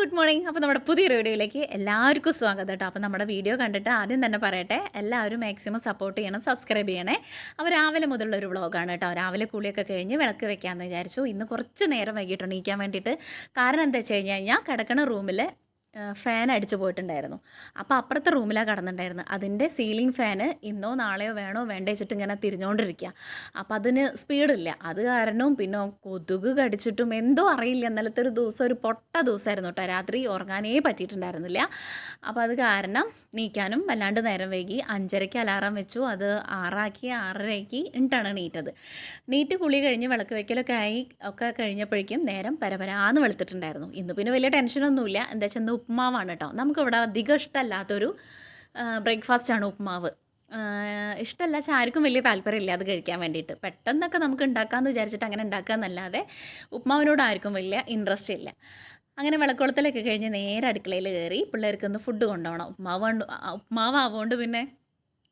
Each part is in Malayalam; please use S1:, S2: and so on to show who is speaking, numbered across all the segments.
S1: Good morning. അപ്പോൾ നമ്മുടെ പുതിയ വീഡിയോയിലേക്ക് എല്ലാവർക്കും സ്വാഗതം കേട്ടോ. അപ്പോൾ നമ്മുടെ വീഡിയോ കണ്ടിട്ട് ആദ്യം തന്നെ പറയട്ടെ എല്ലാവരും മാക്സിമം സപ്പോർട്ട് ചെയ്യണം സബ്സ്ക്രൈബ് ചെയ്യണേ. അപ്പോൾ രാവിലെ മുതലുള്ള ഒരു വ്ളോഗാണ് കേട്ടോ. രാവിലെ കൂളിയൊക്കെ കഴിഞ്ഞ് വിളക്ക് വെക്കാമെന്ന് വിചാരിച്ചു. ഇന്ന് കുറച്ച് നേരം വൈകിട്ട് എണീക്കാൻ വേണ്ടിയിട്ട് കാരണം എന്താ വെച്ച് കഴിഞ്ഞ് കഴിഞ്ഞാൽ കിടക്കണ റൂമിൽ ഫാൻ അടിച്ചു പോയിട്ടുണ്ടായിരുന്നു. അപ്പോൾ അപ്പുറത്തെ റൂമിലാണ് കടന്നിട്ടുണ്ടായിരുന്നത്. അതിന്റെ സീലിംഗ് ഫാന് ഇന്നോ നാളെയോ വേണോ വേണ്ട വെച്ചിട്ട് ഇങ്ങനെ തിരിഞ്ഞുകൊണ്ടിരിക്കുക അപ്പോൾ അതിന് സ്പീഡില്ല അത് കാരണവും പിന്നെ കൊതുക് കടിച്ചിട്ടും എന്തോ അറിയില്ല. ഇന്നലത്തെ ഒരു ദിവസം ഒരു പൊട്ട ദിവസമായിരുന്നു കേട്ടോ രാത്രി ഉറങ്ങാനേ പറ്റിയിട്ടുണ്ടായിരുന്നില്ല. അപ്പോൾ അത് കാരണം നീക്കാനും വല്ലാണ്ട് നേരം വൈകി. അഞ്ചരയ്ക്ക് അലാറം വെച്ചു. അത് ആറാക്കി ആറരയ്ക്ക് ഇട്ടാണ് നീറ്റത്. നീറ്റ് കുളി കഴിഞ്ഞ് വിളക്ക് വയ്ക്കലൊക്കെ ആയി ഒക്കെ കഴിഞ്ഞപ്പോഴേക്കും നേരം പരപരാന്ന് വെളുത്തിട്ടുണ്ടായിരുന്നു. ഇന്ന് പിന്നെ വലിയ ടെൻഷനൊന്നുമില്ല എന്താ വെച്ചാൽ ഉപ്മാവാണ് കേട്ടോ. നമുക്കിവിടെ അധികം ഇഷ്ടമല്ലാത്തൊരു ബ്രേക്ക്ഫാസ്റ്റാണ് ഉപ്മാവ്. ഇഷ്ടമല്ല വെച്ചാൽ ആർക്കും വലിയ താല്പര്യമില്ല അത് കഴിക്കാൻ വേണ്ടിയിട്ട്. പെട്ടെന്നൊക്കെ നമുക്ക് ഉണ്ടാക്കാമെന്ന് വിചാരിച്ചിട്ട് അങ്ങനെ ഉണ്ടാക്കാമെന്നല്ലാതെ ഉപ്മാവിനോട് ആർക്കും വലിയ ഇൻട്രസ്റ്റ് ഇല്ല. അങ്ങനെ വിളക്കുളത്തിലൊക്കെ കഴിഞ്ഞ് നേരെ അടുക്കളയിൽ കയറി പിള്ളേർക്ക് ഒന്ന് ഫുഡ് കൊണ്ടുപോകണം. ഉപ്മാവ് ഉപ്മാവ് ആവുകൊണ്ട് പിന്നെ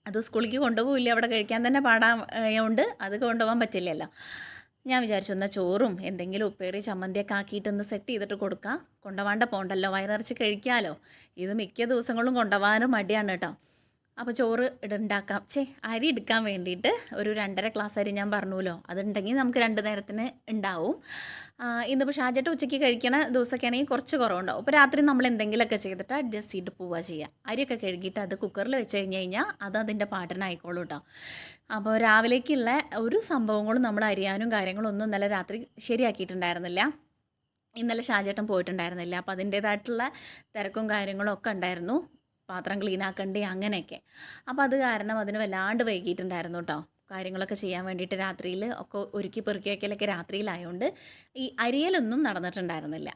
S1: അത് സ്കൂളിലേക്ക് കൊണ്ടുപോകില്ല അവിടെ കഴിക്കാൻ തന്നെ പാടാൻ ഉണ്ട്. അത് കൊണ്ടുപോകാൻ പറ്റില്ലല്ലോ. ഞാൻ വിചാരിച്ചു എന്നാൽ ചോറും എന്തെങ്കിലും ഉപ്പേറി ചമ്മന്തിയൊക്കെ ആക്കിയിട്ടൊന്ന് സെറ്റ് ചെയ്തിട്ട് കൊടുക്കാം. കൊണ്ടുപോകാണ്ട് പോണ്ടല്ലോ വയറിറച്ച് കഴിക്കാമല്ലോ ഇത് മിക്ക ദിവസങ്ങളും കൊണ്ടുപോകാനും മടിയാണ് കേട്ടോ. അപ്പോൾ ചോറ് ഉണ്ടാക്കാം ചേ അരി എടുക്കാൻ വേണ്ടിയിട്ട് ഒരു രണ്ടര ക്ലാസ് അരി ഞാൻ പറഞ്ഞുല്ലോ അതുണ്ടെങ്കിൽ നമുക്ക് രണ്ട് നേരത്തിന് ഉണ്ടാവും ഇന്നിപ്പോൾ ഷാജട്ട് ഉച്ചയ്ക്ക് കഴിക്കണ ദിവസമൊക്കെ ആണെങ്കിൽ കുറച്ച് കുറവുണ്ടാവും. അപ്പോൾ രാത്രി നമ്മൾ എന്തെങ്കിലുമൊക്കെ ചെയ്തിട്ട് അഡ്ജസ്റ്റ് ചെയ്തിട്ട് പോവുക ചെയ്യുക അരിയൊക്കെ കഴുകിയിട്ട് അത് കുക്കറിൽ വെച്ച് കഴിഞ്ഞ് കഴിഞ്ഞാൽ അത് അതിന്റെ പാട്ടിനായിക്കോളൂ കേട്ടോ അപ്പോൾ രാവിലേക്കുള്ള ഒരു സംഭവങ്ങളും നമ്മൾ അരിയാനും കാര്യങ്ങളും ഒന്നും ഇന്നലെ രാത്രി ശരിയാക്കിയിട്ടുണ്ടായിരുന്നില്ല. ഇന്നലെ ഷാജേട്ടൻ പോയിട്ടുണ്ടായിരുന്നില്ല. അപ്പോൾ അതിന്റേതായിട്ടുള്ള തിരക്കും കാര്യങ്ങളും ഒക്കെ ഉണ്ടായിരുന്നു. പാത്രം ക്ലീൻ ആക്കണ്ടേ അങ്ങനെയൊക്കെ. അപ്പോൾ അത് കാരണം അതിന് വല്ലാണ്ട് വൈകിയിട്ടുണ്ടായിരുന്നു കേട്ടോ കാര്യങ്ങളൊക്കെ ചെയ്യാൻ വേണ്ടിയിട്ട് രാത്രിയിൽ ഒക്കെ ഒരുക്കി പെറുക്കി വയ്ക്കലൊക്കെ രാത്രിയിലായതുകൊണ്ട് ഈ അരിയലൊന്നും നടന്നിട്ടുണ്ടായിരുന്നില്ല.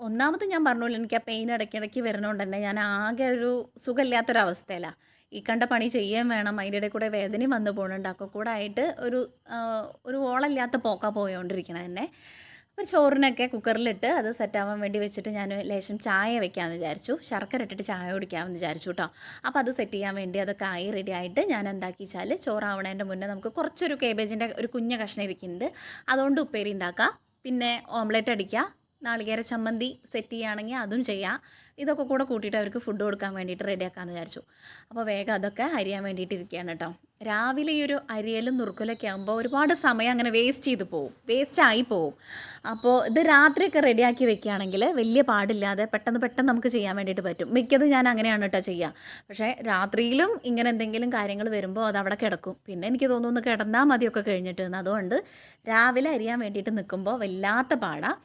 S1: ഒന്നാമത് ഞാൻ പറഞ്ഞല്ലോ എനിക്ക് ആ പെയിൻ ഇടയ്ക്കിടയ്ക്ക് വരുന്നതുകൊണ്ട് തന്നെ ഞാൻ ആകെ ഒരു സുഖമില്ലാത്തൊരവസ്ഥയിലാണ് ഈ കണ്ട പണി ചെയ്യാൻ വേണം അതിന്റെ ഇടയിൽ കൂടെ വേദനയും വന്നു പോകുന്നുണ്ട് ഒക്കെ കൂടെ ആയിട്ട് ഒരു ഒരു ഓളമില്ലാത്ത പോക്കാ പോയോണ്ടിരിക്കണം തന്നെ അപ്പോൾ ചോറിനൊക്കെ കുക്കറിലിട്ട് അത് സെറ്റാവാൻ വേണ്ടി വെച്ചിട്ട് ഞാൻ ലേശം ചായ വെക്കാമെന്ന് വിചാരിച്ചു. ശർക്കര ഇട്ടിട്ട് ചായ കുടിക്കാമെന്ന് വിചാരിച്ചു കേട്ടോ അപ്പോൾ അത് സെറ്റ് ചെയ്യാൻ വേണ്ടി അതൊക്കെ ആയി റെഡി ആയിട്ട് ഞാൻ എന്താക്കി വെച്ചാൽ ചോറാവണേന്റെ മുന്നേ നമുക്ക് കുറച്ചൊരു കേബേജിന്റെ ഒരു കുഞ്ഞ കഷ്ണം ഇരിക്കുന്നുണ്ട്. അതുകൊണ്ട് ഉപ്പേരി ഉണ്ടാക്കാം. പിന്നെ ഓംലെറ്റ് അടിക്കുക. നാളികേര ചമ്മന്തി സെറ്റ് ചെയ്യുകയാണെങ്കിൽ അതും ചെയ്യാം. ഇതൊക്കെ കൂടെ കൂട്ടിയിട്ട് അവർക്ക് ഫുഡ് കൊടുക്കാൻ വേണ്ടിയിട്ട് റെഡിയാക്കാമെന്ന് വിചാരിച്ചു. അപ്പോൾ വേഗം അതൊക്കെ അരിയാൻ വേണ്ടിയിട്ട് ഇരിക്കുകയാണ് കേട്ടോ രാവിലെ ഈ ഒരു അരിയലും നുറുക്കലൊക്കെ ആകുമ്പോൾ ഒരുപാട് സമയം അങ്ങനെ വേസ്റ്റ് ചെയ്ത് പോവും. വേസ്റ്റ് ആയി പോവും. അപ്പോൾ ഇത് രാത്രിയൊക്കെ റെഡിയാക്കി വെക്കുകയാണെങ്കിൽ വലിയ പാടില്ലാതെ പെട്ടെന്ന് പെട്ടെന്ന് നമുക്ക് ചെയ്യാൻ വേണ്ടിയിട്ട് പറ്റും. മിക്കതും ഞാൻ അങ്ങനെയാണ് കേട്ടോ ചെയ്യുക പക്ഷേ രാത്രിയിലും ഇങ്ങനെ എന്തെങ്കിലും കാര്യങ്ങൾ വരുമ്പോൾ അത് അവിടെ കിടക്കും. പിന്നെ എനിക്ക് തോന്നുന്നു കിടന്നാൽ മതിയൊക്കെ കഴിഞ്ഞിട്ട്. അതുകൊണ്ട് രാവിലെ അരിയാൻ വേണ്ടിയിട്ട് നിൽക്കുമ്പോൾ വല്ലാത്ത പാടാണ്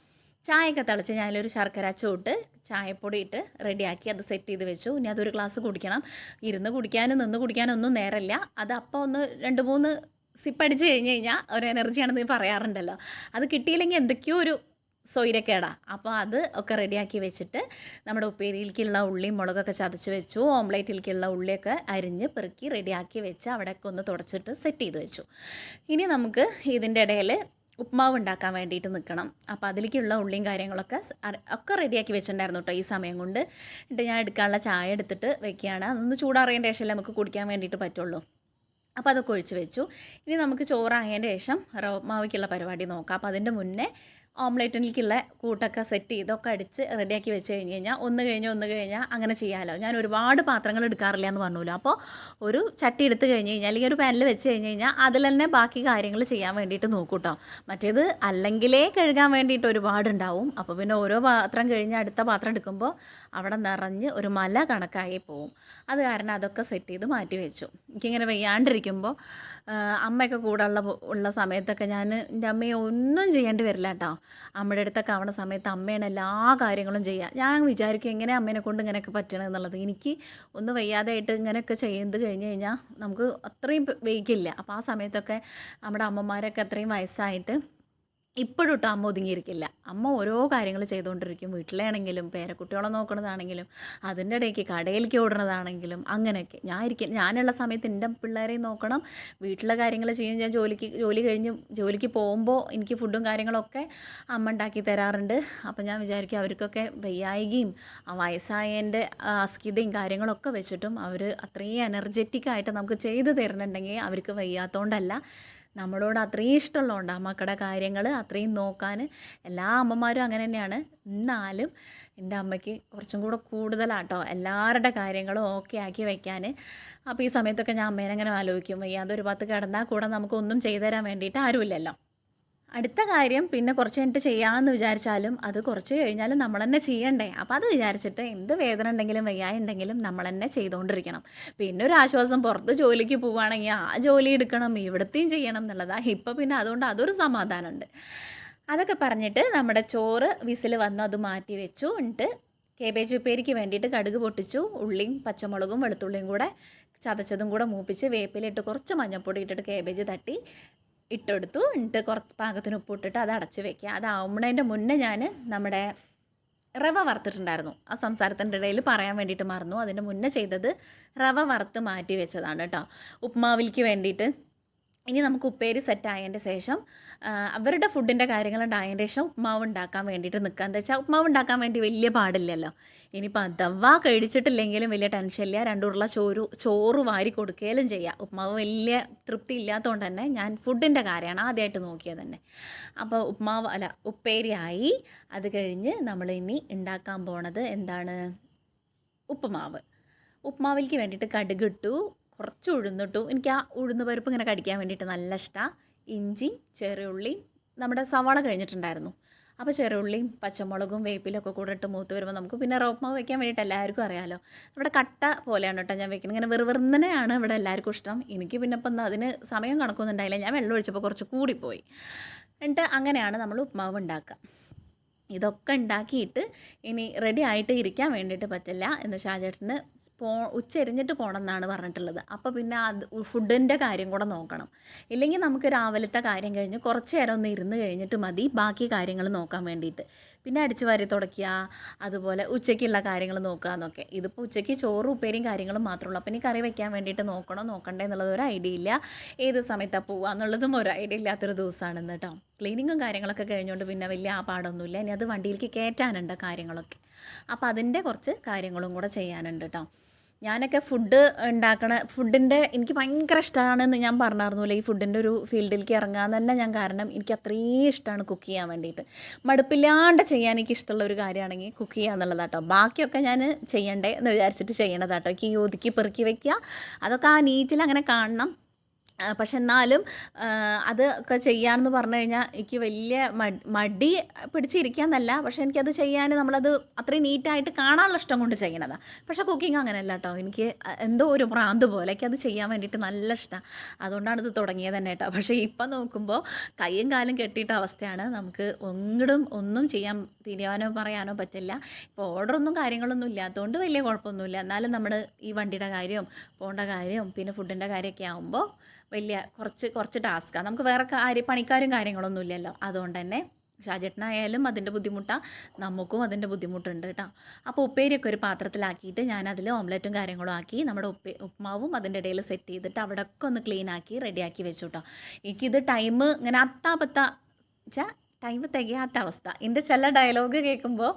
S1: ചായയൊക്കെ തിളച്ച് ഞാനൊരു ശർക്കര ചൂട്ട് ചായപ്പൊടി ഇട്ട് റെഡിയാക്കി അത് സെറ്റ് ചെയ്ത് വെച്ചു. ഇനി അതൊരു ഗ്ലാസ് കുടിക്കണം. ഇരുന്ന് കുടിക്കാനും നിന്ന് കുടിക്കാനും ഒന്നും നേരമില്ല അത് അപ്പോൾ ഒന്ന് രണ്ട് മൂന്ന് സിപ്പ് അടിച്ച് കഴിഞ്ഞ് കഴിഞ്ഞാൽ ഒരു എനർജിയാണെന്ന് പറയാറുണ്ടല്ലോ. അത് കിട്ടിയില്ലെങ്കിൽ എന്തൊക്കെയോ ഒരു സൊയിരക്കേടാ. അപ്പോൾ അത് ഒക്കെ റെഡിയാക്കി വെച്ചിട്ട് നമ്മുടെ ഉപ്പേരിയിലേക്കുള്ള ഉള്ളിയും മുളകൊക്കെ ചതച്ച് വെച്ചു. ഓംലേറ്റിലേക്കുള്ള ഉള്ളിയൊക്കെ അരിഞ്ഞ് പെറുക്കി റെഡിയാക്കി വെച്ച് അവിടെയൊക്കെ ഒന്ന് തുടച്ചിട്ട് സെറ്റ് ചെയ്ത് വെച്ചു. ഇനി നമുക്ക് ഇതിന്റെ ഇടയിൽ ഉപ്മാവ് ഉണ്ടാക്കാൻ വേണ്ടിയിട്ട് നിൽക്കണം. അപ്പോൾ അതിലേക്കുള്ള ഉള്ളിയും കാര്യങ്ങളൊക്കെ ഒക്കെ റെഡിയാക്കി വെച്ചിട്ടുണ്ടായിരുന്നു കേട്ടോ ഈ സമയം കൊണ്ട്. എന്നിട്ട് ഞാൻ എടുക്കാനുള്ള ചായ എടുത്തിട്ട് വെക്കുകയാണ്. അതൊന്ന് ചൂടാറിയതിന്റെ ശേഷമല്ലേ നമുക്ക് കുടിക്കാൻ വേണ്ടിയിട്ട് പറ്റുള്ളൂ. അപ്പോൾ അതൊക്കെ ഒഴിച്ച് വെച്ചു. ഇനി നമുക്ക് ചോറായതിന്റെ ശേഷം റവമാവിക്കുള്ള പരിപാടി നോക്കാം. അപ്പോൾ അതിന്റെ മുന്നേ ഓംലേറ്റിലേക്കുള്ള കൂട്ടൊക്കെ സെറ്റ് ചെയ്തൊക്കെ അടിച്ച് റെഡിയാക്കി വെച്ച് കഴിഞ്ഞ് കഴിഞ്ഞാൽ ഒന്ന് കഴിഞ്ഞ് ഒന്ന് കഴിഞ്ഞാൽ അങ്ങനെ ചെയ്യാമല്ലോ ഞാൻ ഒരുപാട് പാത്രങ്ങൾ എടുക്കാറില്ല എന്ന് പറഞ്ഞല്ലോ അപ്പോൾ ഒരു ചട്ടി എടുത്ത് കഴിഞ്ഞ് കഴിഞ്ഞാൽ അല്ലെങ്കിൽ ഒരു പാനിൽ വെച്ച് കഴിഞ്ഞ് കഴിഞ്ഞാൽ അതിൽ തന്നെ ബാക്കി കാര്യങ്ങൾ ചെയ്യാൻ വേണ്ടിയിട്ട് നോക്കൂട്ടോ. മറ്റേത് അല്ലെങ്കിലേ കഴുകാൻ വേണ്ടിയിട്ട് ഒരുപാടുണ്ടാവും. അപ്പോൾ പിന്നെ ഓരോ പാത്രം കഴിഞ്ഞ് അടുത്ത പാത്രം എടുക്കുമ്പോൾ അവിടെ നിറഞ്ഞ് ഒരു മല കണക്കായി പോവും. അത് കാരണം അതൊക്കെ സെറ്റ് ചെയ്ത് മാറ്റി വെച്ചു. എനിക്കിങ്ങനെ വെയ്യാണ്ടിരിക്കുമ്പോൾ അമ്മയൊക്കെ കൂടെ ഉള്ള ഉള്ള സമയത്തൊക്കെ ഞാൻ എന്റെ അമ്മയെ ഒന്നും ചെയ്യേണ്ടി വരില്ല കേട്ടോ അമ്മയുടെ അടുത്തൊക്കെ ആവണ സമയത്ത് അമ്മയാണ് എല്ലാ കാര്യങ്ങളും ചെയ്യുക ഞാൻ വിചാരിക്കും എങ്ങനെ അമ്മേനെ കൊണ്ട് ഇങ്ങനെയൊക്കെ പറ്റണം എന്നുള്ളത്. എനിക്ക് ഒന്ന് വയ്യാതെയായിട്ട് ഇങ്ങനെയൊക്കെ ചെയ്യുന്നത് കഴിഞ്ഞ് കഴിഞ്ഞാൽ നമുക്ക് അത്രയും വെയ്ക്കില്ല അപ്പോൾ ആ സമയത്തൊക്കെ നമ്മുടെ അമ്മമാരൊക്കെ അത്രയും വയസ്സായിട്ട് ഇപ്പോഴും കേട്ടോ അമ്മ ഒതുങ്ങിയിരിക്കില്ല. അമ്മ ഓരോ കാര്യങ്ങൾ ചെയ്തുകൊണ്ടിരിക്കും. വീട്ടിലാണെങ്കിലും പേരക്കുട്ടികളെ നോക്കുന്നതാണെങ്കിലും അതിന്റെ ഇടയ്ക്ക് കടയിലേക്ക് ഓടുന്നതാണെങ്കിലും അങ്ങനെയൊക്കെ. ഞാൻ ഇരിക്കും ഞാനുള്ള സമയത്ത് എന്റെ പിള്ളേരെയും നോക്കണം. വീട്ടിലെ കാര്യങ്ങൾ ചെയ്യും. ഞാൻ ജോലിക്ക് ജോലി കഴിഞ്ഞ് ജോലിക്ക് പോകുമ്പോൾ എനിക്ക് ഫുഡും കാര്യങ്ങളൊക്കെ അമ്മ ഉണ്ടാക്കി തരാറുണ്ട്. അപ്പോൾ ഞാൻ വിചാരിക്കും അവർക്കൊക്കെ വയ്യായികയും ആ വയസ്സായതിന്റെ അസ്കിതയും കാര്യങ്ങളൊക്കെ വെച്ചിട്ടും അവർ അത്രയും എനർജറ്റിക്കായിട്ട് നമുക്ക് ചെയ്തു തരുന്നുണ്ടെങ്കിൽ അവർക്ക് വയ്യാത്തതുകൊണ്ടല്ല നമ്മളോട് അത്രയും ഇഷ്ടമുള്ളതുകൊണ്ട് മക്കളുടെ കാര്യങ്ങൾ അത്രയും നോക്കാൻ എല്ലാ അമ്മമാരും അങ്ങനെ തന്നെയാണ്. എന്നാലും എന്റെ അമ്മയ്ക്ക് കുറച്ചും കൂടെ കൂടുതലാട്ടോ എല്ലാവരുടെ കാര്യങ്ങളും ഓക്കെ ആക്കി വെക്കാൻ അപ്പോൾ ഈ സമയത്തൊക്കെ ഞാൻ അമ്മേനെ അങ്ങനെ ആലോചിക്കും. ഒരു പത്ത് കിടന്നാൽ കൂടെ നമുക്കൊന്നും ചെയ്തു തരാൻ വേണ്ടിയിട്ട് ആരുമില്ലല്ലോ. അടുത്ത കാര്യം പിന്നെ കുറച്ച് കഴിഞ്ഞിട്ട് ചെയ്യാമെന്ന് വിചാരിച്ചാലും അത് കുറച്ച് കഴിഞ്ഞാലും നമ്മൾ തന്നെ ചെയ്യണ്ടേ. അപ്പോൾ അത് വിചാരിച്ചിട്ട് എന്ത് വേദന ഉണ്ടെങ്കിലും വയ്യായ ഉണ്ടെങ്കിലും നമ്മൾ തന്നെ ചെയ്തുകൊണ്ടിരിക്കണം. പിന്നെ ഒരു ആശ്വാസം പുറത്ത് ജോലിക്ക് പോവുകയാണെങ്കിൽ ആ ജോലി എടുക്കണം ഇവിടത്തെയും ചെയ്യണം എന്നുള്ളതാണ് ഇപ്പോൾ പിന്നെ അതുകൊണ്ട് അതൊരു സമാധാനമുണ്ട്. അതൊക്കെ പറഞ്ഞിട്ട് നമ്മുടെ ചോറ് വിസിൽ വന്നു അത് മാറ്റി വെച്ചു. എന്നിട്ട് കേബേജ് ഉപ്പേരിക്ക് വേണ്ടിയിട്ട് കടുക് പൊട്ടിച്ചു ഉള്ളിയും പച്ചമുളകും വെളുത്തുള്ളിയും കൂടെ ചതച്ചതും കൂടെ മൂപ്പിച്ച് വേപ്പിലിട്ട് കുറച്ച് മഞ്ഞൾപ്പൊടി ഇട്ടിട്ട് കേബേജ് തട്ടി ഇട്ടെടുത്തു. എന്നിട്ട് കുറച്ച് പാകത്തിന് ഉപ്പ് ഇട്ടിട്ട് അത് അടച്ച് വെക്കുക. അതാവുമ്പോഴതിന്റെ മുന്നേ ഞാൻ നമ്മുടെ റവ വറുത്തിട്ടുണ്ടായിരുന്നു. ആ സംസാരത്തിന്റെ ഇടയിൽ പറയാൻ വേണ്ടിയിട്ട് മറന്നു. അതിന്റെ മുന്നേ ചെയ്തത് റവ വറുത്ത് മാറ്റി വെച്ചതാണ് കേട്ടോ. ഉപ്മാവിലേക്ക് വേണ്ടിയിട്ട് ഇനി നമുക്ക് ഉപ്പേരി സെറ്റ് ആയതിന്റെ ശേഷം അവരുടെ ഫുഡിന്റെ കാര്യങ്ങളുണ്ടായതിന്റെ ശേഷം ഉപ്മാവ് ഉണ്ടാക്കാൻ വേണ്ടിയിട്ട് നിൽക്കുക. എന്താ വെച്ചാൽ ഉപ്മാവ് ഉണ്ടാക്കാൻ വേണ്ടി വലിയ പാടില്ലല്ലോ. ഇനിയിപ്പോൾ അഥവാ കഴിച്ചിട്ടില്ലെങ്കിലും വലിയ ടെൻഷനില്ല രണ്ടുരുള ചോറ് ചോറ് വാരി കൊടുക്കുകയും ചെയ്യാം. ഉപ്മാവ് വലിയ തൃപ്തി ഇല്ലാത്തതുകൊണ്ട് തന്നെ ഞാൻ ഫുഡിന്റെ കാര്യമാണ് ആദ്യമായിട്ട് നോക്കിയത് തന്നെ. അപ്പോൾ ഉപ്മാവ് അല്ല ഉപ്പേരിയായി. അത് കഴിഞ്ഞ് നമ്മൾ ഇനി ഉണ്ടാക്കാൻ പോണത് എന്താണ്? ഉപ്പുമാവ്. ഉപ്മാവിലേക്ക് വേണ്ടിയിട്ട് കടുക് ഇട്ടു. കുറച്ച് ഉഴുന്നിട്ടു എനിക്ക് ആ ഉഴുന്ന് പരിപ്പ് ഇങ്ങനെ കടിക്കാൻ വേണ്ടിയിട്ട് നല്ല ഇഷ്ടമാണ് ഇഞ്ചി ചെറിയുള്ളി നമ്മുടെ സവാള കഴിഞ്ഞിട്ടുണ്ടായിരുന്നു. അപ്പോൾ ചെറുള്ളിയും പച്ചമുളകും വേപ്പിലൊക്കെ കൂടെ ഇട്ട് മൂത്ത് വരുമ്പോൾ നമുക്ക് പിന്നെ റോപ്പ് മാവ് വെക്കാൻ വേണ്ടിയിട്ട് എല്ലാവർക്കും അറിയാമല്ലോ ഇവിടെ കട്ട പോലെയാണ് കേട്ടോ ഞാൻ വെക്കുന്നത്. ഇങ്ങനെ വെറുവെറുന്നനെയാണ് ഇവിടെ എല്ലാവർക്കും ഇഷ്ടം. എനിക്ക് പിന്നെ ഇപ്പം അതിന് സമയം കണക്കൊന്നും ഉണ്ടായില്ല ഞാൻ വെള്ളം ഒഴിച്ചപ്പോൾ കുറച്ച് കൂടിപ്പോയി. എന്നിട്ട് അങ്ങനെയാണ് നമ്മൾ ഉപ്മാവ് ഉണ്ടാക്കുക. ഇതൊക്കെ ഉണ്ടാക്കിയിട്ട് ഇനി റെഡി ആയിട്ട് ഇരിക്കാൻ വേണ്ടിയിട്ട് പറ്റില്ല എന്ന് ഷാജേട്ടന് പോ ഉച്ചരിഞ്ഞിട്ട് പോകണം എന്നാണ് പറഞ്ഞിട്ടുള്ളത്. അപ്പോൾ പിന്നെ അത് ഫുഡിന്റെ കാര്യം കൂടെ നോക്കണം. ഇല്ലെങ്കിൽ നമുക്ക് രാവിലത്തെ കാര്യം കഴിഞ്ഞ് കുറച്ച് നേരം ഒന്ന് ഇരുന്ന് കഴിഞ്ഞിട്ട് മതി. ബാക്കി കാര്യങ്ങൾ നോക്കാൻ വേണ്ടിയിട്ട്. പിന്നെ അടിച്ചു വാരി തുടയ്ക്കുക അതുപോലെ ഉച്ചയ്ക്കുള്ള കാര്യങ്ങൾ നോക്കുക എന്നൊക്കെ. ഇതിപ്പോൾ ഉച്ചയ്ക്ക് ചോറ് ഉപ്പേരിയും കാര്യങ്ങളും മാത്രമേ ഉള്ളൂ. അപ്പം ഇനി കറി വയ്ക്കാൻ വേണ്ടിയിട്ട് നോക്കണോ നോക്കണ്ടേ എന്നുള്ളത് ഒരു ഐഡിയ ഇല്ല. ഏത് സമയത്താണ് പോവുക എന്നുള്ളതും ഒരു ഐഡിയ ഇല്ലാത്തൊരു ദിവസമാണെന്ന് കേട്ടോ. ക്ലീനിങ്ങും കാര്യങ്ങളൊക്കെ കഴിഞ്ഞുകൊണ്ട് പിന്നെ വലിയ ആ പാടൊന്നുമില്ല. ഇനി അത് വണ്ടിയിലേക്ക് കയറ്റാനുണ്ട് കാര്യങ്ങളൊക്കെ. അപ്പോൾ അതിന്റെ കുറച്ച് കാര്യങ്ങളും കൂടെ ചെയ്യാനുണ്ട് കേട്ടോ. ഞാനൊക്കെ ഫുഡ് ഉണ്ടാക്കണ ഫുഡിന്റെ എനിക്ക് ഭയങ്കര ഇഷ്ടമാണെന്ന് ഞാൻ പറഞ്ഞായിരുന്നില്ല ഈ ഫുഡിന്റെ ഒരു ഫീൽഡിലേക്ക് ഇറങ്ങാൻ തന്നെ ഞാൻ കാരണം എനിക്ക് അത്രയും ഇഷ്ടമാണ് കുക്ക് ചെയ്യാൻ വേണ്ടിയിട്ട്. മടുപ്പില്ലാണ്ട് ചെയ്യാൻ എനിക്ക് ഇഷ്ടമുള്ള ഒരു കാര്യമാണെങ്കിൽ കുക്ക് ചെയ്യുക എന്നുള്ളതാട്ടോ. ബാക്കിയൊക്കെ ഞാൻ ചെയ്യണ്ടേ എന്ന് വിചാരിച്ചിട്ട് ചെയ്യണതാട്ടോ. എനിക്ക് ഒതുക്കി പെറുക്കി വയ്ക്കുക അതൊക്കെ ആ നീറ്റിൽ അങ്ങനെ കാണണം. പക്ഷെ എന്നാലും അതൊക്കെ ചെയ്യാമെന്ന് പറഞ്ഞു കഴിഞ്ഞാൽ എനിക്ക് വലിയ മടി പിടിച്ചിരിക്കാന്നല്ല പക്ഷെ എനിക്കത് ചെയ്യാൻ നമ്മളത് അത്രയും നീറ്റായിട്ട് കാണാനുള്ള ഇഷ്ടം കൊണ്ട് ചെയ്യണതാണ് പക്ഷെ കുക്കിംഗ് അങ്ങനെയല്ല കേട്ടോ. എനിക്ക് എന്തോ ഒരു ഭ്രാന്ത് പോലെ അത് ചെയ്യാൻ വേണ്ടിയിട്ട് നല്ല ഇഷ്ടമാണ്. അതുകൊണ്ടാണ് ഇത് തുടങ്ങിയത് തന്നെ കേട്ടോ. പക്ഷേ ഇപ്പം നോക്കുമ്പോൾ കൈയും കാലും കെട്ടിയിട്ട അവസ്ഥയാണ്. നമുക്ക് ഒങ്ങടും ഒന്നും ചെയ്യാൻ തീരുമാനമോ പറയാനോ പറ്റില്ല. ഇപ്പോൾ ഓർഡറൊന്നും കാര്യങ്ങളൊന്നും ഇല്ലാത്തതുകൊണ്ട് വലിയ കുഴപ്പമൊന്നുമില്ല. എന്നാലും നമ്മൾ ഈ വണ്ടിയുടെ കാര്യം പോകേണ്ട കാര്യം പിന്നെ ഫുഡിന്റെ കാര്യമൊക്കെ ആകുമ്പോൾ വലിയ കുറച്ച് കുറച്ച് ടാസ്ക്കാണ് നമുക്ക് വേറെ കാര്യം പണിക്കാരും കാര്യങ്ങളൊന്നും ഇല്ലല്ലോ. അതുകൊണ്ട് തന്നെ ഷാജേട്ടനായാലും അതിന്റെ ബുദ്ധിമുട്ടാണ് നമുക്കും അതിന്റെ ബുദ്ധിമുട്ടുണ്ട് കേട്ടോ അപ്പോൾ ഉപ്പേരിയൊക്കെ ഒരു പാത്രത്തിലാക്കിയിട്ട് ഞാൻ അതിൽ ഓംലെറ്റും കാര്യങ്ങളും ആക്കി നമ്മുടെ ഉപ്പേ ഉപ്മാവും അതിന്റെ ഇടയിൽ സെറ്റ് ചെയ്തിട്ട് അവിടെയൊക്കെ ഒന്ന് ക്ലീൻ ആക്കി റെഡിയാക്കി വെച്ചു കേട്ടോ എനിക്കിത് ടൈം ഇങ്ങനെ അത്താപത്ത വെച്ചാൽ ടൈം തികയാത്ത അവസ്ഥ. എന്റെ ചില ഡയലോഗ് കേൾക്കുമ്പോൾ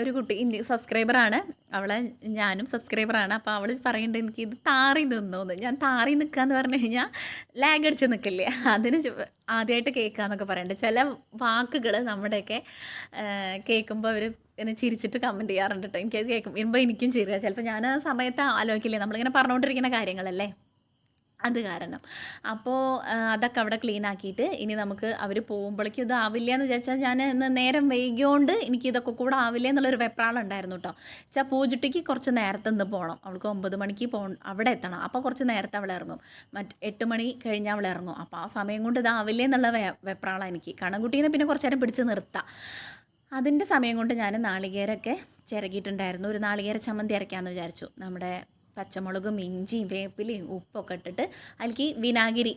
S1: ഒരു കുട്ടി ഇന്ത്യ സബ്സ്ക്രൈബറാണ് അവളെ ഞാനും സബ്സ്ക്രൈബറാണ് അപ്പോൾ അവൾ പറയുന്നുണ്ട് എനിക്ക് ഇത് താറി നിന്നോന്ന് ഞാൻ താറി നിൽക്കുക എന്ന് പറഞ്ഞു കഴിഞ്ഞാൽ ലാഗ് അടിച്ച് നിൽക്കില്ലേ അതിന് ആദ്യമായിട്ട് കേൾക്കുക എന്നൊക്കെ പറയുന്നുണ്ട് ചില വാക്കുകൾ നമ്മുടെയൊക്കെ കേൾക്കുമ്പോൾ അവർ ഇങ്ങനെ ചിരിച്ചിട്ട് കമന്റ് ചെയ്യാറുണ്ട് കേട്ടോ എനിക്കത് കേൾക്കും ഇരുമ്പോൾ എനിക്കും ചിരിക്കുക ചിലപ്പോൾ ഞാൻ ആ സമയത്ത് ആലോചിക്കില്ലേ നമ്മളിങ്ങനെ പറഞ്ഞുകൊണ്ടിരിക്കുന്ന കാര്യങ്ങളല്ലേ? അത് കാരണം. അപ്പോൾ അതൊക്കെ അവിടെ ക്ലീൻ ആക്കിയിട്ട് ഇനി നമുക്ക് അവർ പോകുമ്പോഴേക്കും ഇത് ആവില്ല എന്ന് വിചാരിച്ചാൽ ഞാൻ ഇന്ന് നേരം വൈകിയോണ്ട് എനിക്ക് ഇതൊക്കെ കൂടെ ആവില്ല എന്നുള്ളൊരു വെപ്രാളം ഉണ്ടായിരുന്നു കേട്ടോ വെച്ചാൽ പൂജുട്ടിക്ക് കുറച്ച് നേരത്തെ നിന്ന് പോകണം അവൾക്ക് ഒമ്പത് മണിക്ക് പോ അവിടെ എത്തണം. അപ്പോൾ കുറച്ച് നേരത്തെ അവൾ ഇറങ്ങും മറ്റ് എട്ട് മണി കഴിഞ്ഞാൽ അവൾ ഇറങ്ങും അപ്പോൾ ആ സമയം കൊണ്ട് ഇതാവില്ല എന്നുള്ള വെ വെപ്രാളം എനിക്ക്. കണക്കുട്ടീനെ പിന്നെ കുറച്ച് നേരം പിടിച്ച് നിർത്താം. അതിന്റെ സമയം കൊണ്ട് ഞാൻ നാളികേരമൊക്കെ ചിരകിയിട്ടുണ്ടായിരുന്നു. ഒരു നാളികേര ചമ്മന്തി അരയ്ക്കാമെന്ന് വിചാരിച്ചു. നമ്മുടെ പച്ചമുളകും ഇഞ്ചിയും വേപ്പിലയും ഉപ്പൊക്കെ ഇട്ടിട്ട് അതിലേക്ക് വിനാഗിരി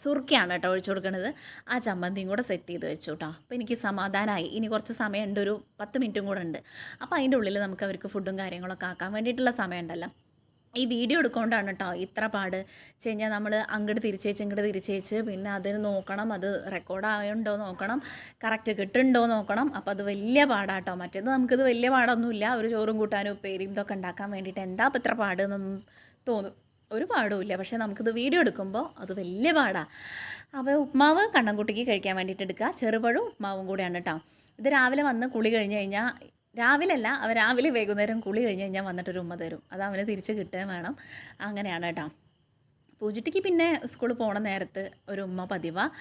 S1: സുർക്കിയാണ് കേട്ടോ ഒഴിച്ചു കൊടുക്കുന്നത് ആ ചമ്മന്തിയും കൂടെ സെറ്റ് ചെയ്ത് വെച്ചു കേട്ടോ അപ്പോൾ എനിക്ക് സമാധാനമായി ഇനി കുറച്ച് സമയമുണ്ട് ഒരു പത്ത് മിനിറ്റും കൂടെ ഉണ്ട്. അപ്പോൾ അതിന്റെ ഉള്ളിൽ നമുക്ക് അവർക്ക് ഫുഡും കാര്യങ്ങളൊക്കെ ആക്കാൻ വേണ്ടിയിട്ടുള്ള സമയമുണ്ടല്ലോ. ഈ വീഡിയോ എടുക്കൊണ്ടാണ് കേട്ടോ ഇത്ര പാട്. വെച്ച് കഴിഞ്ഞാൽ നമ്മൾ അങ്ങോട്ട് തിരിച്ചേച്ച് ഇങ്ങോട്ട് തിരിച്ചേച്ച് പിന്നെ അതിന് നോക്കണം അത് റെക്കോർഡ് ആയുണ്ടോ നോക്കണം കറക്റ്റ് കിട്ടുന്നുണ്ടോ നോക്കണം. അപ്പോൾ അത് വലിയ പാടാട്ടോ മറ്റേത് നമുക്കിത് വലിയ പാടൊന്നുമില്ല ഒരു ചോറും കൂട്ടാനും ഉപ്പേരിയും ഇതൊക്കെ ഉണ്ടാക്കാൻ വേണ്ടിയിട്ട് എന്താ അപ്പം ഇത്ര പാട് എന്നൊന്നും തോന്നും. ഒരു പാടുമില്ല പക്ഷേ നമുക്കിത് വീഡിയോ എടുക്കുമ്പോൾ അത് വലിയ പാടാണ് അപ്പോൾ ഉപ്മാവ് കണ്ണൻകുട്ടിക്ക് കഴിക്കാൻ വേണ്ടിയിട്ട് എടുക്കുക ചെറുപഴവും ഉപ്മാവും കൂടെയാണ് കേട്ടോ ഇത് രാവിലെ വന്ന് കുളി കഴിഞ്ഞ് കഴിഞ്ഞാൽ രാവിലെ അല്ല അവ രാവിലെ വൈകുന്നേരം കുളി കഴിഞ്ഞ് കഴിഞ്ഞാൽ വന്നിട്ടൊരു ഉമ്മ തരും. അത് അവന് തിരിച്ച് കിട്ടുകയും വേണം. അങ്ങനെയാണ് കേട്ടോ. പൂജിട്ടിക്ക് പിന്നെ സ്കൂളിൽ പോകണ നേരത്ത് ഒരു ഉമ്മ പതിവാണ്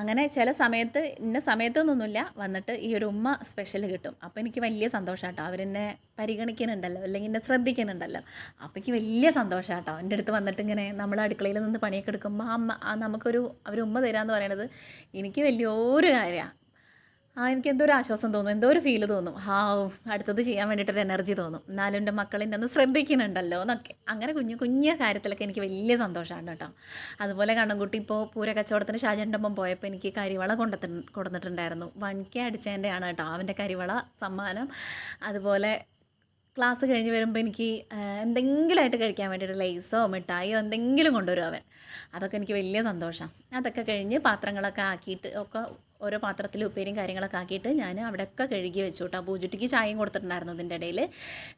S1: അങ്ങനെ ചില സമയത്ത് ഇന്ന സമയത്തൊന്നുമില്ല വന്നിട്ട് ഈ ഒരു ഉമ്മ സ്പെഷ്യൽ കിട്ടും. അപ്പോൾ എനിക്ക് വലിയ സന്തോഷമാട്ടോ അവരെന്നെ പരിഗണിക്കുന്നുണ്ടല്ലോ അല്ലെങ്കിൽ എന്നെ ശ്രദ്ധിക്കുന്നുണ്ടല്ലോ. അപ്പോൾ എനിക്ക് വലിയ സന്തോഷമാട്ടോ എന്റെ അടുത്ത് വന്നിട്ട് ഇങ്ങനെ നമ്മൾ അടുക്കളയിൽ നിന്ന് പണിയൊക്കെ എടുക്കുമ്പോൾ അമ്മ നമുക്കൊരു അവർ ഉമ്മ തരാമെന്ന് പറയണത് എനിക്ക് വലിയൊരു കാര്യമാണ് ആ എനിക്ക് എന്തോ ഒരു ആശ്വാസം തോന്നും. എന്തോ ഒരു ഫീൽ തോന്നും. ഹാ അടുത്തത് ചെയ്യാൻ വേണ്ടിയിട്ടൊരു എനർജി തോന്നും. എന്നാലും എന്റെ എന്നെ ഒന്ന് ശ്രദ്ധിക്കുന്നുണ്ടല്ലോ എന്നൊക്കെ. അങ്ങനെ കുഞ്ഞു കുഞ്ഞു കാര്യത്തിലൊക്കെ എനിക്ക് വലിയ സന്തോഷമാണ് കേട്ടോ. അതുപോലെ കണ്ണൻകുട്ടി ഇപ്പോൾ പൂര കച്ചവടത്തിന് ഷാജന്റെപ്പം പോയപ്പോൾ എനിക്ക് കരിവള കൊണ്ടെത്തി കൊടുത്തിട്ടുണ്ടായിരുന്നു. വൺ കെ അടിച്ചതിന്റെയാണ് കേട്ടോ അവന്റെ കരിവള സമ്മാനം. അതുപോലെ ക്ലാസ് കഴിഞ്ഞ് വരുമ്പോൾ എനിക്ക് എന്തെങ്കിലുമായിട്ട് കഴിക്കാൻ വേണ്ടിയിട്ട് ലൈസോ മിഠായിയോ എന്തെങ്കിലും കൊണ്ടുവരും അവൻ. അതൊക്കെ എനിക്ക് വലിയ സന്തോഷം. അതൊക്കെ കഴിഞ്ഞ് പാത്രങ്ങളൊക്കെ ആക്കിയിട്ട് ഒക്കെ ഓരോ പാത്രത്തിൽ ഉപ്പേരിയും കാര്യങ്ങളൊക്കെ ആക്കിയിട്ട് ഞാൻ അവിടെയൊക്കെ കഴുകി വെച്ചു കേട്ടോ പൂജട്ടിക്ക് ചായയും കൊടുത്തിട്ടുണ്ടായിരുന്നു ഇതിന്റെ ഇടയിൽ.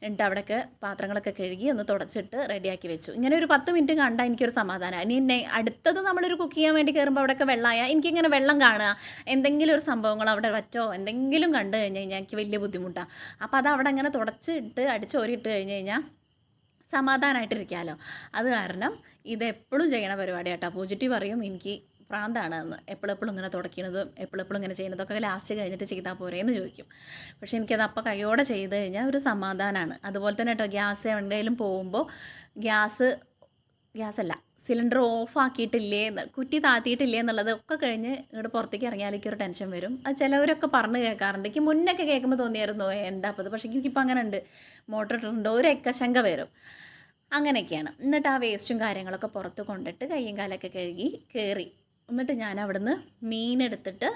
S1: എന്നിട്ട് അവിടെയൊക്കെ പാത്രങ്ങളൊക്കെ കഴുകി ഒന്ന് തുടച്ചിട്ട് റെഡിയാക്കി വെച്ചു. ഇങ്ങനെ ഒരു പത്ത് മിനിറ്റ് കണ്ടാൽ എനിക്കൊരു സമാധാനം. ഇനി എന്നെ അടുത്തത് നമ്മളൊരു കുക്ക് ചെയ്യാൻ വേണ്ടി കയറുമ്പോൾ അവിടെയൊക്കെ വെള്ളമായ എനിക്കിങ്ങനെ വെള്ളം കാണുക. എന്തെങ്കിലും ഒരു സംഭവങ്ങൾ അവിടെ വറ്റോ എന്തെങ്കിലും കണ്ടു കഴിഞ്ഞ് കഴിഞ്ഞാൽ എനിക്ക് വലിയ ബുദ്ധിമുട്ടാണ് അപ്പോൾ അത് അവിടെ അങ്ങനെ തുടച്ചിട്ട് അടിച്ചോരിയിട്ട് കഴിഞ്ഞ് കഴിഞ്ഞാൽ സമാധാനമായിട്ടിരിക്കാമല്ലോ അത് കാരണം ഇത് എപ്പോഴും ചെയ്യണ പരിപാടിയാട്ടോ പോസിറ്റീവ് പറയും എനിക്ക് പ്രാന്താണ് എന്ന് എപ്പോഴെപ്പോഴും ഇങ്ങനെ തുടയ്ക്കുന്നതും എപ്പോഴെപ്പോഴും ഇങ്ങനെ ചെയ്യുന്നതൊക്കെ ലാസ്റ്റ് കഴിഞ്ഞിട്ട് ചെയ്താൽ പോരെ എന്ന് ചോദിക്കും. പക്ഷേ എനിക്കത് അപ്പം കൈയോടെ ചെയ്ത് കഴിഞ്ഞാൽ ഒരു സമാധാനമാണ് അതുപോലെ തന്നെ കേട്ടോ ഗ്യാസ് എവിടെയെങ്കിലും പോകുമ്പോൾ ഗ്യാസ് ഗ്യാസ് അല്ല സിലിണ്ടർ ഓഫ് ആക്കിയിട്ടില്ലേ എന്ന് കുറ്റി താഴ്ത്തിയിട്ടില്ലേ എന്നുള്ളത് ഒക്കെ കഴിഞ്ഞ് ഇങ്ങോട്ട് പുറത്തേക്ക് ഇറങ്ങിയാലേക്ക് ഒരു ടെൻഷൻ വരും. അത് ചിലവരൊക്കെ പറഞ്ഞ് കേൾക്കാറുണ്ട് എനിക്ക് മുന്നൊക്കെ കേൾക്കുമ്പോൾ തോന്നിയായിരുന്നു എന്താ അപ്പോൾ പക്ഷേ എനിക്കിപ്പോൾ അങ്ങനെ ഉണ്ട് മോട്ടർ ഇട്ടിട്ടുണ്ടോ ഒരു എക്കശങ്ക വരും. അങ്ങനെയൊക്കെയാണ്. എന്നിട്ട് ആ വേസ്റ്റും കാര്യങ്ങളൊക്കെ പുറത്ത് കൊണ്ടിട്ട് കയ്യും കാലൊക്കെ കഴുകി കയറി എന്നിട്ട് ഞാൻ അവിടുന്ന് മീനെടുത്തിട്ട്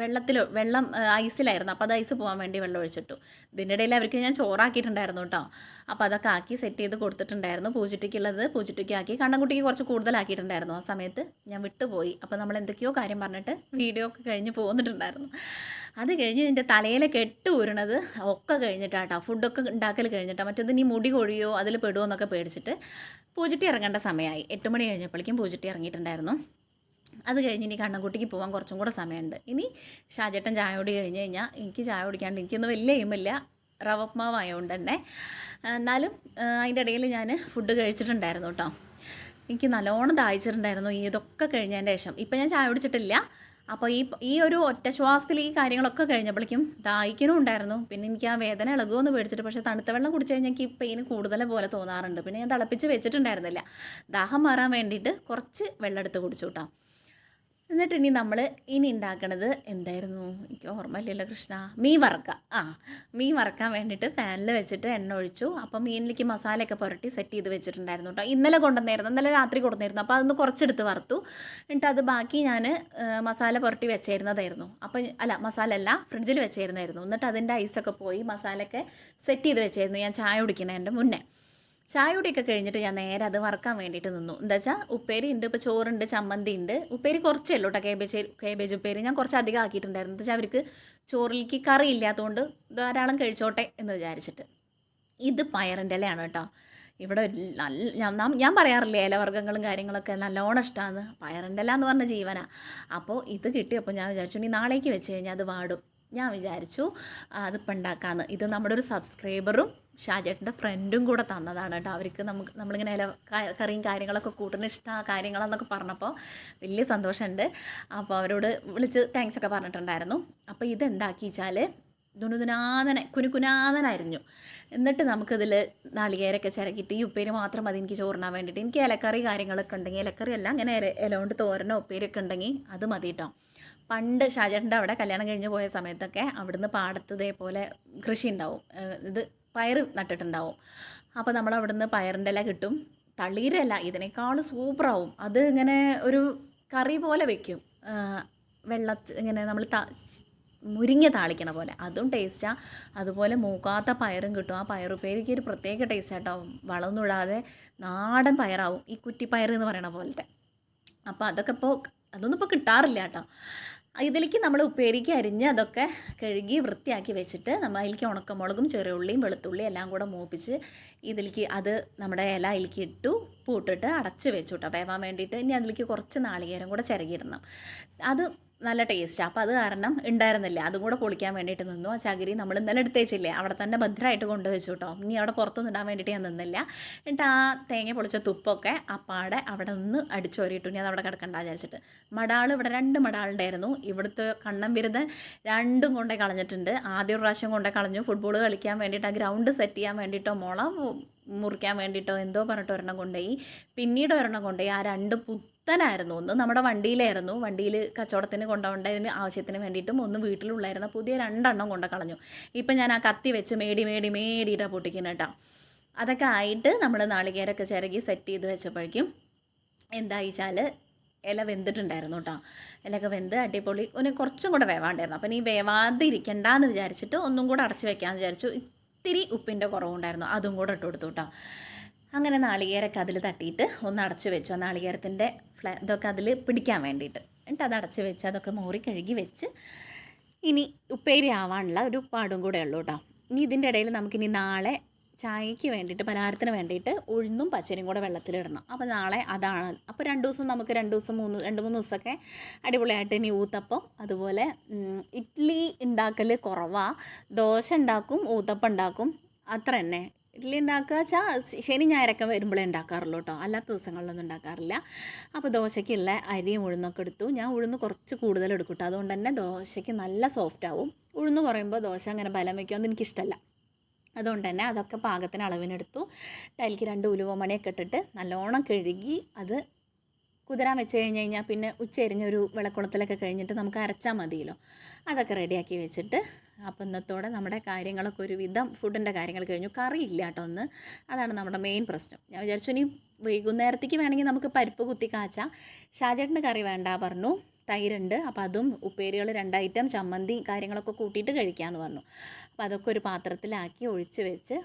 S1: വെള്ളത്തിൽ വെള്ളം ഐസിലായിരുന്നു. അപ്പോൾ അത് ഐസ് പോകാൻ വേണ്ടി വെള്ളം ഒഴിച്ചിട്ടു. ഇതിന്റെ ഇടയിൽ അവർക്ക് ഞാൻ ചോറാക്കിയിട്ടുണ്ടായിരുന്നു കേട്ടോ അപ്പോൾ അതൊക്കെ ആക്കി സെറ്റ് ചെയ്ത് കൊടുത്തിട്ടുണ്ടായിരുന്നു. പൂജിറ്റിക്കുള്ളത് പൂജിറ്റിക്ക് ആക്കി. കണ്ണൻകുട്ടിക്ക് കുറച്ച് കൂടുതലാക്കിയിട്ടുണ്ടായിരുന്നു. ആ സമയത്ത് ഞാൻ വിട്ടുപോയി. അപ്പോൾ നമ്മൾ എന്തൊക്കെയോ കാര്യം പറഞ്ഞിട്ട് വീഡിയോ ഒക്കെ കഴിഞ്ഞ് പോന്നിട്ടുണ്ടായിരുന്നു. അത് കഴിഞ്ഞ് എന്റെ തലയിലെ കെട്ട് ഊരണത് ഒക്കെ കഴിഞ്ഞിട്ടാട്ടോ ഫുഡൊക്കെ ഉണ്ടാക്കൽ കഴിഞ്ഞിട്ടാണ് മറ്റേത് നീ മുടി കൊഴിയോ അതിൽ പെടുമോ എന്നൊക്കെ പേടിച്ചിട്ട് പൂജിട്ടി ഇറങ്ങേണ്ട സമയമായി എട്ട് മണി കഴിഞ്ഞപ്പോഴേക്കും പൂജിട്ടി ഇറങ്ങിയിട്ടുണ്ടായിരുന്നു. അത് കഴിഞ്ഞ് ഇനി കണ്ണൻകുട്ടിക്ക് പോകാൻ കുറച്ചും കൂടെ സമയമുണ്ട്. ഇനി ഷാജേട്ടൻ ചായ കുടി കഴിഞ്ഞ് കഴിഞ്ഞാൽ എനിക്ക് ചായ കുടിക്കാണ്ട് എനിക്കൊന്നും വലിയ എയിമില്ല റവപ്മാവായതുകൊണ്ട് തന്നെ. എന്നാലും അതിന്റെ ഇടയിൽ ഞാൻ ഫുഡ് കഴിച്ചിട്ടുണ്ടായിരുന്നു കേട്ടോ. എനിക്ക് നല്ലോണം ദാഹിച്ചിട്ടുണ്ടായിരുന്നു. ഇതൊക്കെ കഴിഞ്ഞതിന്റെ ശേഷം. ഇപ്പം ഞാൻ ചായ കുടിച്ചിട്ടില്ല. അപ്പോൾ ഈ ഈ ഒരു ഒറ്റ ശ്വാസത്തിൽ ഈ കാര്യങ്ങളൊക്കെ കഴിഞ്ഞപ്പോഴേക്കും ദാഹിക്കനും ഉണ്ടായിരുന്നു. പിന്നെ എനിക്ക് ആ വേദന ഇളകുമെന്ന് പേടിച്ചിട്ട് പക്ഷേ തണുത്ത വെള്ളം കുടിച്ച് കഴിഞ്ഞാൽ എനിക്ക് പെയിൻ കൂടുതൽ പോലെ തോന്നാറുണ്ട്. പിന്നെ ഞാൻ തിളപ്പിച്ച് വെച്ചിട്ടുണ്ടായിരുന്നില്ല. ദാഹം മാറാൻ വേണ്ടിയിട്ട് കുറച്ച് വെള്ളം എടുത്ത് കുടിച്ചു കേട്ടോ. എന്നിട്ട് ഇനി നമ്മൾ ഇനി ഉണ്ടാക്കണത് എന്തായിരുന്നു? എനിക്ക് ഓർമ്മയില്ലല്ലോ കൃഷ്ണ. മീൻ വറക്കുക ആ മീൻ വറക്കാൻ വേണ്ടിയിട്ട് പാനിൽ വെച്ചിട്ട് എണ്ണ ഒഴിച്ചു. അപ്പോൾ മീനിലേക്ക് മസാലയൊക്കെ പുരട്ടി സെറ്റ് ചെയ്ത് വെച്ചിട്ടുണ്ടായിരുന്നു കേട്ടോ ഇന്നലെ കൊണ്ടുവന്നായിരുന്നു. ഇന്നലെ രാത്രി കൊണ്ടുവന്നായിരുന്നു അപ്പോൾ അതൊന്ന് കുറച്ചെടുത്ത് വറുത്തു. എന്നിട്ട് അത് ബാക്കി ഞാൻ മസാല പുരട്ടി വെച്ചിരുന്നതായിരുന്നു. അപ്പോൾ അല്ല മസാല അല്ല ഫ്രിഡ്ജിൽ വെച്ചിരുന്നായിരുന്നു എന്നിട്ട് അതിന്റെ ഐസൊക്കെ പോയി മസാലയൊക്കെ സെറ്റ് ചെയ്ത് വെച്ചായിരുന്നു ഞാൻ ചായ കുടിക്കണതിന്റെ മുന്നേ. ചായ കുടിയൊക്കെ കഴിഞ്ഞിട്ട് ഞാൻ നേരെ അത് വറക്കാൻ വേണ്ടിയിട്ട് നിന്നു. എന്താ വെച്ചാൽ ഉപ്പേരി ഉണ്ട് ഇപ്പോൾ ചോറുണ്ട് ചമ്മന്തി ഉണ്ട് ഉപ്പേരി കുറച്ചേ ഉള്ളൂ കേട്ടോ കേബേജ് കേബേജ് ഉപ്പേരി. ഞാൻ കുറച്ച് അധികം ആക്കിയിട്ടുണ്ടായിരുന്നു. എന്താ വെച്ചാൽ അവർക്ക് ചോറിലേക്ക് കറി ഇല്ലാത്തതുകൊണ്ട് ധാരാളം കഴിച്ചോട്ടെ എന്ന് വിചാരിച്ചിട്ട്. ഇത് പയറിന്റെ ഇലയാണ് കേട്ടോ ഇവിടെ നല്ല ഞാൻ പറയാറില്ലേ ഇലവർഗങ്ങളും കാര്യങ്ങളൊക്കെ നല്ലോണം ഇഷ്ടമാണ് പയറിന്റെ ഇല എന്ന് പറഞ്ഞ ജീവനാ. അപ്പോൾ ഇത് കിട്ടിയപ്പോൾ ഞാൻ വിചാരിച്ചു ഇനി നാളേക്ക് വെച്ച് കഴിഞ്ഞാൽ അത് വാടും. ഞാൻ വിചാരിച്ചു അതിപ്പോൾ ഉണ്ടാക്കാമെന്ന് ഇത് നമ്മുടെ ഒരു സബ്സ്ക്രൈബറും ഷാജേട്ടന്റെ ഫ്രണ്ടും കൂടെ തന്നതാണ് കേട്ടോ. അവർക്ക് നമുക്ക് നമ്മളിങ്ങനെ ഇല കറിയും കാര്യങ്ങളൊക്കെ കൂട്ടുന്ന ഇഷ്ടമാണ് കാര്യങ്ങളെന്നൊക്കെ പറഞ്ഞപ്പോൾ വലിയ സന്തോഷമുണ്ട്. അപ്പോൾ അവരോട് വിളിച്ച് താങ്ക്സ് ഒക്കെ പറഞ്ഞിട്ടുണ്ടായിരുന്നു. അപ്പോൾ ഇതെന്താക്കി വെച്ചാൽ ദുനുദുനാഥന കുനുകുനാഥനായിരുന്നു എന്നിട്ട് നമുക്കിതിൽ നാളികേരൊക്കെ ചിരക്കിയിട്ട് ഈ ഉപ്പേരി മാത്രം മതി എനിക്ക് ചോറിനാൻ വേണ്ടിയിട്ട്. എനിക്ക് ഇലക്കറി കാര്യങ്ങളൊക്കെ ഉണ്ടെങ്കിൽ ഇലക്കറി അല്ല അങ്ങനെ ഇല കൊണ്ട് തോരനോ ഉപ്പേരിയൊക്കെ ഉണ്ടെങ്കിൽ അത് മതി കേട്ടോ. പണ്ട് ഷാജേട്ടന്റെ അവിടെ കല്യാണം കഴിഞ്ഞ് പോയ സമയത്തൊക്കെ അവിടുന്ന് പാടത്ത് ഇതേപോലെ കൃഷി ഉണ്ടാവും ഇത് പയർ നട്ടിട്ടുണ്ടാവും. അപ്പോൾ നമ്മൾ അവിടുന്ന് പയറിന്റെ ഇല കിട്ടും. തളിരല്ല ഇതിനേക്കാൾ സൂപ്പറാവും അത് ഇങ്ങനെ ഒരു കറി പോലെ വെക്കും. വെള്ളത്തിൽ ഇങ്ങനെ നമ്മൾ ത മുരിങ്ങ താളിക്കണ പോലെ. അതും ടേസ്റ്റാണ് അതുപോലെ മൂക്കാത്ത പയറും കിട്ടും. ആ പയറുപ്പേരിക്ക് ഒരു പ്രത്യേക ടേസ്റ്റ് കേട്ടോ വളമൊന്നും ഇടാതെ നാടൻ പയറാവും. ഈ കുറ്റിപ്പയർ എന്ന് പറയണ പോലത്തെ. അപ്പോൾ അതൊക്കെ ഇപ്പോൾ അതൊന്നും ഇപ്പോൾ കിട്ടാറില്ല കേട്ടോ. ഇതിലേക്ക് നമ്മൾ ഉപ്പേരിക്ക് അരിഞ്ഞ് അതൊക്കെ കഴുകി വൃത്തിയാക്കി വെച്ചിട്ട് നമ്മൾ അതിലേക്ക് ഉണക്കമുളകും ചെറിയ ഉള്ളിയും വെളുത്തുള്ളിയും എല്ലാം കൂടെ മൂപ്പിച്ച് ഇതിലേക്ക് അത് നമ്മുടെ ഇല അതിലേക്ക് ഇട്ടു പൂട്ടിട്ട് അടച്ച് വെച്ചു കേട്ടോ. വേവാൻ വേണ്ടിയിട്ട് ഇനി അതിലേക്ക് കുറച്ച് നാളികേരം കൂടെ ചിരകിയിടണം. അത് നല്ല ടേസ്റ്റ് അപ്പോൾ അത് കാരണം ഉണ്ടായിരുന്നില്ല അതും കൂടെ പൊളിക്കാൻ വേണ്ടിയിട്ട് നിന്നു. ആ ചകിരി നമ്മൾ ഇന്നലെ എടുത്തേച്ചില്ലേ? അവിടെ തന്നെ ഭദ്രമായിട്ട് കൊണ്ടുവച്ചു കേട്ടോ ഇനി അവിടെ പുറത്തൊന്നും ഇടാൻ വേണ്ടിയിട്ട് ഞാൻ നിന്നില്ല. എന്നിട്ട് ആ തേങ്ങ പൊളിച്ച തുപ്പൊക്കെ അപ്പാടെ അവിടെ നിന്ന് അടിച്ചോരിയിട്ടു. ഞാൻ അവിടെ കിടക്കണ്ട വിചാരിച്ചിട്ട്. മടാൾ ഇവിടെ രണ്ട് മടാളുണ്ടായിരുന്നു ഇവിടുത്തെ കണ്ണം ബിരുദൻ രണ്ടും കൊണ്ടേ കളഞ്ഞിട്ടുണ്ട്. ആദ്യ പ്രാവശ്യം കൊണ്ടേ കളഞ്ഞു. ഫുട്ബോൾ കളിക്കാൻ വേണ്ടിയിട്ട് ആ ഗ്രൗണ്ട് സെറ്റ് ചെയ്യാൻ വേണ്ടിയിട്ടോ മുള മുറിക്കാൻ വേണ്ടിയിട്ടോ എന്തോ പറഞ്ഞിട്ട് ഒരെണ്ണം കൊണ്ടുപോയി. പിന്നീട് ഒരെണ്ണം കൊണ്ടുപോയി. ആ രണ്ട് പുത്തനായിരുന്നു ഒന്ന് നമ്മുടെ വണ്ടിയിലായിരുന്നു. വണ്ടിയിൽ കച്ചവടത്തിന് കൊണ്ടുപോകേണ്ടതിന് ആവശ്യത്തിന് വേണ്ടിയിട്ടും ഒന്ന് വീട്ടിലുള്ളായിരുന്ന. പുതിയ രണ്ടെണ്ണം കൊണ്ട കളഞ്ഞു. ഇപ്പം ഞാൻ ആ കത്തി വെച്ച് മേടി മേടി മേടിയിട്ടാണ് പൊട്ടിക്കുന്നത് കേട്ടോ. അതൊക്കെ ആയിട്ട് നമ്മൾ നാളികേരൊക്കെ ചിരകി സെറ്റ് ചെയ്ത് വെച്ചപ്പോഴേക്കും എന്തായിച്ചാൽ ഇല വെന്തിട്ടുണ്ടായിരുന്നു കേട്ടോ. ഇലയൊക്കെ വെന്ത് അടിപൊളി. ഒന്ന് കുറച്ചും കൂടെ വേവാണ്ടായിരുന്നു. അപ്പം നീ വേവാതെ ഇരിക്കണ്ടെന്ന് വിചാരിച്ചിട്ട് ഒന്നും കൂടെ അടച്ച് വെക്കാമെന്ന് വിചാരിച്ചു. ഇത്തിരി ഉപ്പിന്റെ കുറവുണ്ടായിരുന്നു. അതും കൂടെ ഇട്ട് കൊടുത്തു കേട്ടോ. അങ്ങനെ നാളികേരൊക്കെ അതിൽ തട്ടിയിട്ട് ഒന്ന് അടച്ച് വെച്ചു. ആ നാളികേരത്തിന്റെ ഫ്ലേ ഇതൊക്കെ അതിൽ പിടിക്കാൻ വേണ്ടിയിട്ട്. എന്നിട്ട് അത് അടച്ച് വെച്ച് അതൊക്കെ മോറി കഴുകി വെച്ച് ഇനി ഉപ്പേരി ആവാനുള്ള ഒരു പാടും കൂടെ ഉള്ളൂ കേട്ടോ ഇനി ഇതിന്റെ ഇടയിൽ നമുക്കിനി നാളെ ചായയ്ക്ക് വേണ്ടിയിട്ട് പലഹാരത്തിന് വേണ്ടിയിട്ട് ഉഴുന്നും പച്ചരിയും കൂടെ വെള്ളത്തിലിടണം അപ്പോൾ നാളെ അതാണ്. അപ്പോൾ രണ്ട് ദിവസം നമുക്ക് രണ്ട് ദിവസം മൂന്ന് രണ്ട് മൂന്ന് ദിവസമൊക്കെ അടിപൊളിയായിട്ട് ഇനി ഊത്തപ്പം അതുപോലെ ഇഡ്ലി ഉണ്ടാക്കൽ കുറവാണ് ദോശ ഉണ്ടാക്കും ഊത്തപ്പം ഉണ്ടാക്കും. അത്ര തന്നെ. ഇഡ്ഡലി ഉണ്ടാക്കുക വെച്ചാൽ ശനി ഞായറൊക്കെ വരുമ്പോഴേ ഉണ്ടാക്കാറുള്ളൂ കേട്ടോ അല്ലാത്ത ദിവസങ്ങളിലൊന്നും ഉണ്ടാക്കാറില്ല. അപ്പോൾ ദോശയ്ക്കുള്ള അരിയും ഉഴുന്നൊക്കെ എടുത്തു. ഞാൻ ഉഴുന്ന് കുറച്ച് കൂടുതൽ എടുക്കും കേട്ടോ അതുകൊണ്ട് തന്നെ ദോശയ്ക്ക് നല്ല സോഫ്റ്റ് ആവും. ഉഴുന്ന് കുറയുമ്പോൾ ദോശ അങ്ങനെ ബലം വയ്ക്കുമെന്ന് എനിക്കിഷ്ടമല്ല അതുകൊണ്ട് തന്നെ അതൊക്കെ പാകത്തിന് അളവിനെടുത്തു. ടൈലിക്ക് രണ്ട് ഉലുവമണിയൊക്കെ ഇട്ടിട്ട് നല്ലോണം കഴുകി അത് കുതിരാൻ വെച്ച് കഴിഞ്ഞ് കഴിഞ്ഞാൽ പിന്നെ ഉച്ചരിഞ്ഞൊരു വിളക്കുളത്തിലൊക്കെ കഴിഞ്ഞിട്ട് നമുക്ക് അരച്ചാൽ മതിയല്ലോ. അതൊക്കെ റെഡിയാക്കി വെച്ചിട്ട് അപ്പം ഇന്നത്തോടെ നമ്മുടെ കാര്യങ്ങളൊക്കെ ഒരു വിധം ഫുഡിന്റെ കാര്യങ്ങൾ കഴിഞ്ഞു. കറി ഇല്ല കേട്ടോ ഒന്ന് അതാണ് നമ്മുടെ മെയിൻ പ്രശ്നം. ഞാൻ വിചാരിച്ചു ഇനി വൈകുന്നേരത്തേക്ക് വേണമെങ്കിൽ നമുക്ക് പരിപ്പ് കുത്തി കാച്ചാം. ഷാജേട്ടന് കറി വേണ്ട പറഞ്ഞു. തൈരുണ്ട്. അപ്പോൾ അതും ഉപ്പേരികൾ രണ്ട് ഐറ്റം ചമ്മന്തി കാര്യങ്ങളൊക്കെ കൂട്ടിയിട്ട് കഴിക്കാമെന്ന് പറഞ്ഞു. അപ്പോൾ അതൊക്കെ ഒരു പാത്രത്തിലാക്കി ഒഴിച്ച് വെച്ച്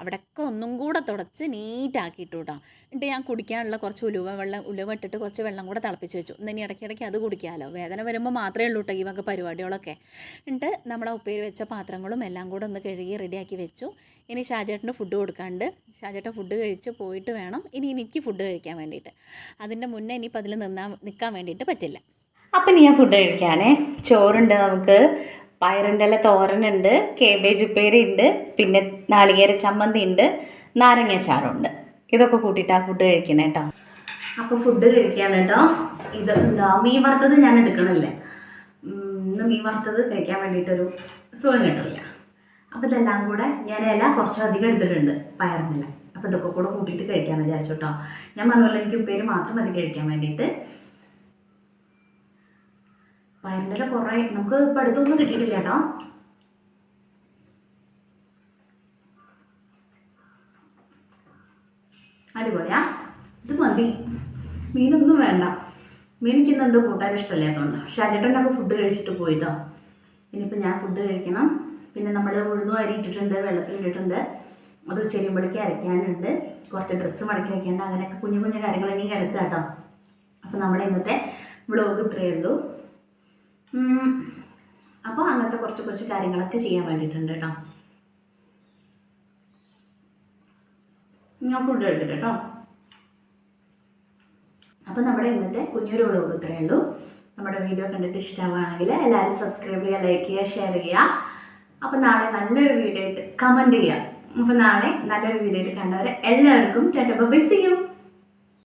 S1: അവിടെയൊക്കെ ഒന്നും കൂടെ തുടച്ച് നീറ്റാക്കിയിട്ട് കേട്ടോ എന്നിട്ട് ഞാൻ കുടിക്കാനുള്ള കുറച്ച് ഉലുവ വെള്ളം ഉലുവ ഇട്ടിട്ട് കുറച്ച് വെള്ളം കൂടെ തിളപ്പിച്ച് വെച്ചു. ഇനി ഇടയ്ക്കിടയ്ക്ക് അത് കുടിക്കാമല്ലോ വേദന വരുമ്പോൾ മാത്രമേ ഉള്ളൂ കേട്ടോ ഈ വക പരിപാടികളൊക്കെ. എന്നിട്ട് നമ്മളെ ഉപ്പേരി വെച്ച പാത്രങ്ങളും എല്ലാം കൂടെ ഒന്ന് കഴുകി റെഡിയാക്കി വെച്ചു. ഇനി ഷാജേട്ടന് ഫുഡ് കൊടുക്കാണ്ട് ഷാജേട്ടൻ ഫുഡ് കഴിച്ച് പോയിട്ട് വേണം ഇനി എനിക്ക് ഫുഡ് കഴിക്കാൻ വേണ്ടിയിട്ട്. അതിന്റെ മുന്നേ ഇനിയിപ്പോൾ അതിൽ നിന്നാൽ നിൽക്കാൻ വേണ്ടിയിട്ട് പറ്റില്ല. അപ്പം ഞാൻ ഫുഡ് കഴിക്കാനേ? ചോറുണ്ട് നമുക്ക്. പയറിന്റെ ഇല തോരനുണ്ട് കേബേജ് ഉപ്പേരി ഉണ്ട് പിന്നെ നാളികേര ചമ്മന്തി ഉണ്ട് നാരങ്ങ ചാറുണ്ട്. ഇതൊക്കെ കൂട്ടിയിട്ടാണ് ഫുഡ് കഴിക്കണേ കേട്ടോ അപ്പോൾ ഫുഡ് കഴിക്കാണ് കേട്ടോ ഇത് എന്താ മീൻ വറുത്തത് ഞാൻ എടുക്കണില്ല? ഇന്ന് മീൻ വറുത്തത് കഴിക്കാൻ വേണ്ടിയിട്ടൊരു സുഖം കിട്ടില്ല അപ്പോൾ ഇതെല്ലാം കൂടെ ഞാൻ ഇല കുറച്ചധികം എടുത്തിട്ടുണ്ട് പയറിന്റെ ഇല. അപ്പോൾ ഇതൊക്കെ കൂടെ കൂട്ടിയിട്ട് കഴിക്കാമെന്ന് വിചാരിച്ചു കേട്ടോ ഞാൻ പറഞ്ഞല്ലോ എനിക്ക് ഉപ്പേരി മാത്രം മതി കഴിക്കാൻ വേണ്ടിയിട്ട്. പയറിന്റെ ഇല കുറേ നമുക്ക് ഇപ്പം അടുത്തൊന്നും കിട്ടിയിട്ടില്ല കേട്ടോ. അടിപൊളിയാ. ഇത് മതി. മീനൊന്നും വേണ്ട. മീനിക്ക് ഇന്ന് എന്തോ കൂട്ടാൻ ഇഷ്ടമില്ലാത്തതുകൊണ്ട് ഷാജേട്ടനൊക്കെ ഫുഡ് കഴിച്ചിട്ട് പോയിട്ടോ. ഇനിയിപ്പോൾ ഞാൻ ഫുഡ് കഴിക്കണം. പിന്നെ നമ്മൾ ഉഴുന്നു അരി ഇട്ടിട്ടുണ്ട് വെള്ളത്തിലിട്ടിട്ടുണ്ട് അത് ചെരുമ്പടിക്ക് അരയ്ക്കാനുണ്ട്. കുറച്ച് ഡ്രസ്സ് മടക്കി വയ്ക്കേണ്ട അങ്ങനെയൊക്കെ കുഞ്ഞു കുഞ്ഞു കാര്യങ്ങൾ ഇനി കിടക്കുക കേട്ടോ അപ്പോൾ നമ്മുടെ ഇന്നത്തെ വ്ളോഗ് ഇത്രയേ ഉള്ളൂ. അപ്പോൾ അങ്ങനത്തെ കുറച്ച് കുറച്ച് കാര്യങ്ങളൊക്കെ ചെയ്യാൻ വേണ്ടിയിട്ടുണ്ട് കേട്ടോ. ഞാൻ ഫുഡ് എടുക്കട്ടെ കേട്ടോ. അപ്പോൾ നമ്മുടെ ഇന്നത്തെ കുഞ്ഞൊരു വ്ളോഗ് ഇത്രയേ ഉള്ളൂ. നമ്മുടെ വീഡിയോ കണ്ടിട്ട് ഇഷ്ടമാണെങ്കിൽ എല്ലാവരും സബ്സ്ക്രൈബ് ചെയ്യുക ലൈക്ക് ചെയ്യുക ഷെയർ ചെയ്യുക. അപ്പോൾ നാളെ നല്ലൊരു വീഡിയോ ആയിട്ട് കമന്റ് ചെയ്യുക. അപ്പോൾ നാളെ നല്ലൊരു വീഡിയോ ആയിട്ട് കണ്ടവരെ എല്ലാവർക്കും ടാറ്റ. ബൈ ചെയ്യും